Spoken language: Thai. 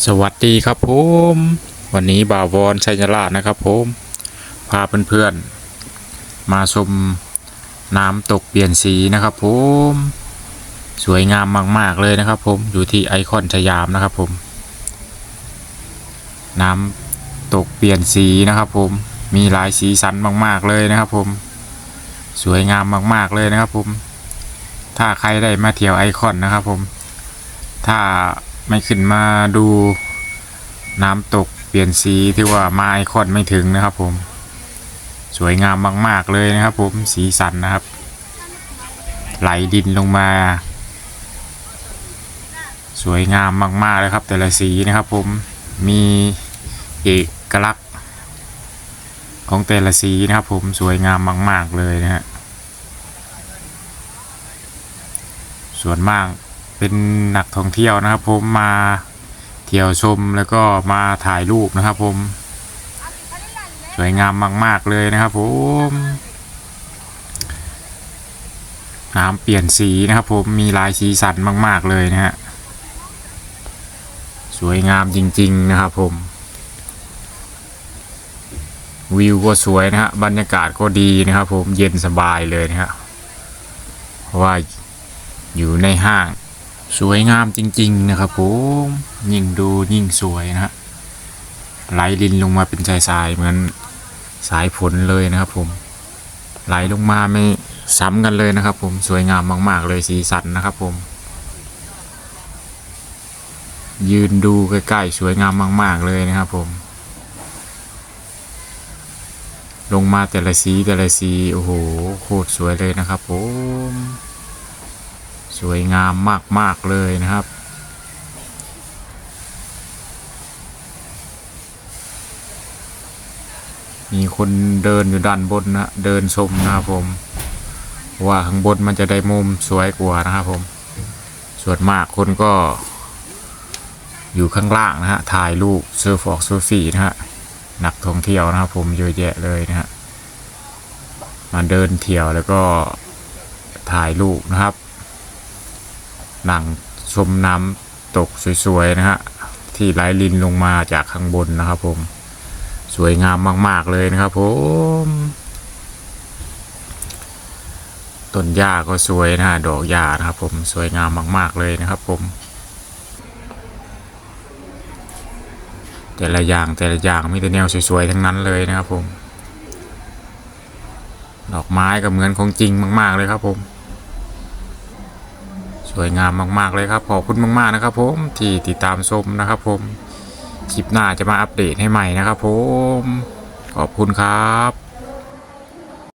สวัสดีครับผมวันนี้บ่าววอนชัยราชนะครับผมพาเพื่อนๆมาชมน้ำตกเปลี่ยนสีนะครับผมสวยงามมาก ๆเลยนะครับผมอยู่ที่ไอคอนสยามนะครับผม น้ำตกเปลี่ยนสีนะครับผมมีหลายสีสันมาก ๆเลยนะครับผม สวยงามมาก ๆเลยนะครับผม ถ้าใครได้มาเที่ยวไอคอนนะครับผม ถ้า ไม่ขึ้นมาดูน้ำตกเปลี่ยนสีที่ว่ามาไอคอนไม่ถึงนะครับผม สวยงามมาก ๆ เลยนะครับผมสีสันนะครับ ไหลดินลงมา สวยงามมากๆเลยครับ แต่ละสีนะครับผมมีเอกลักษณ์ ของแต่ละสีนะครับผมสวยงามมาก ๆ เลยนะฮะส่วนมาก เป็นนักท่องเที่ยวนะครับ ผมมาเที่ยวชมแล้วก็มาถ่ายรูปนะครับ ผม สวยงามมาก ๆ เลยนะครับผมน้ำเปลี่ยนสีนะครับ ผมมีลายสีสันมาก ๆ เลยนะฮะสวยงามจริง ๆ นะครับผมวิวก็สวยนะฮะบรรยากาศก็ดีนะครับ ผมเย็นสบายเลยนะฮะเพราะว่าอยู่ในห้าง สวยงามจริง ๆ นะครับผมยิ่งดูยิ่งสวยนะฮะไหลลินลงมาเป็นสายๆเหมือนสายฝนเลยนะครับผม ไหลลงมาไม่ซ้ำกันเลยนะครับ ผมสวยงามมาก ๆ เลยสีสันนะครับผม ยืนดูใกล้ๆสวยงามมาก ๆ เลยนะครับผม ลงมาแต่ละสีแต่ละสีโอ้โหโคตรสวยเลยนะครับผม สวยงามมาก ๆ เลยนะครับ มีคนเดินอยู่ด้านบนนะ เดินชมนะครับผม ว่าข้างบนมันจะได้มุมสวยกว่านะครับผม ส่วนมากคนก็ อยู่ข้างล่างนะฮะ ถ่ายรูปเซอร์ฟอกเซอร์ฟีนะฮะ นักท่องเที่ยวนะครับผมเยอะแยะเลยนะฮะ มาเดินเที่ยวแล้วก็ถ่ายรูปนะครับ นั่งชมน้ำตกสวยๆนะฮะที่ไหลลินลงมาจากข้างบนนะครับผม สวยงามมาก ๆเลยนะครับผมต้นหญ้าก็สวยนะฮะดอกหญ้านะครับผมสวยงามมาก ๆเลยนะครับผม แต่ละอย่างแต่ละอย่างมีแต่แนวสวยๆทั้งนั้นเลยนะครับผม ดอกไม้ก็เหมือนของจริงมาก ๆเลยครับผม สวยงามมาก ๆ เลยครับขอบคุณมาก ๆ นะครับผมที่ติดตามชมนะครับผมคลิปหน้าจะมาอัปเดตให้ใหม่นะครับผมขอบคุณครับ